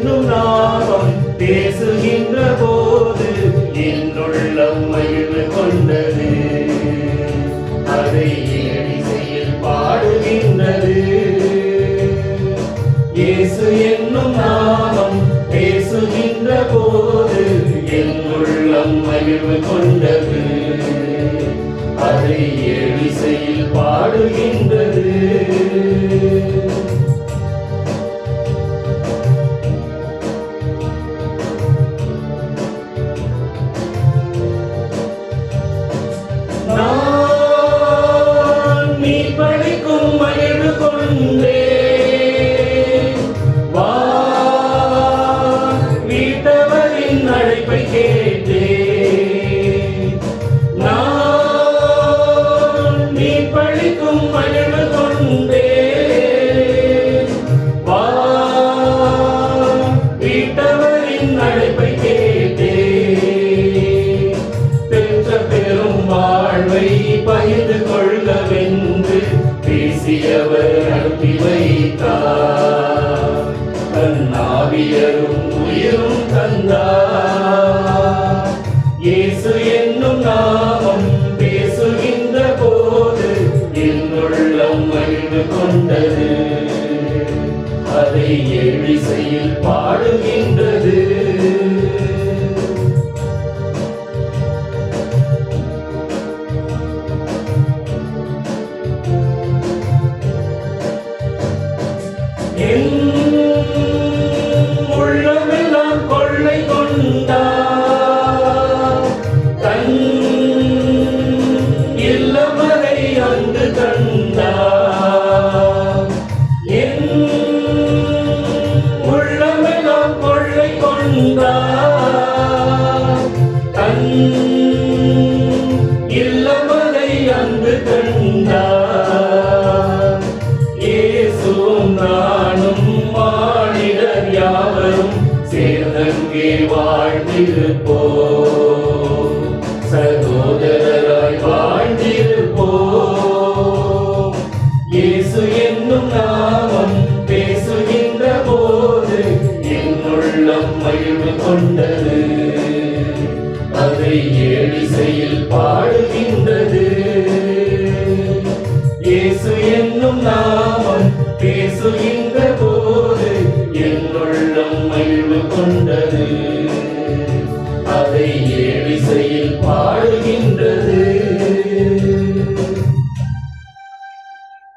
என்னும் நாமம் பேசுகின்ற போது என்னுள்ளம் மகிழ்வு கொண்டது. அதை இசையில் பாடுகின்றது. இயேசு என்னும் நாமம் பேசுகின்ற போது என்னுள்ளம் மகிழ்வு கொண்டது. அதை இசையில் பாடுகின்ற வீட்டவரின் கேட்டேன்? நான் நீ பழிக்கும் மகிழ்வு கொண்டே வா வீட்டவரின் அழைப்பை கேட்டேன். பெற்ற பெரும் வாழ்வை பகிர்ந்து கொள்ளவென்று பேசியவர் அனுப்பி வைத்தார். தன் தன்னாவியரும் உயிரும் தந்தார். அதை எழிசையில் பாடுகின்ற தன் அங்கு கண்டார். இயேசுவும் நானும் மானிடர் யாவரும் சேர்ந்தங்கே வாழ்ந்திருப்போ சகோதர அதை ஏழிசையில் பாடுகின்றது. இயேசு என்னும் நாமம் பேசுகின்ற போது என்னுள்ளம் மகிழ்வு கொண்டது. அதை ஏழிசையில் பாடுகின்றது.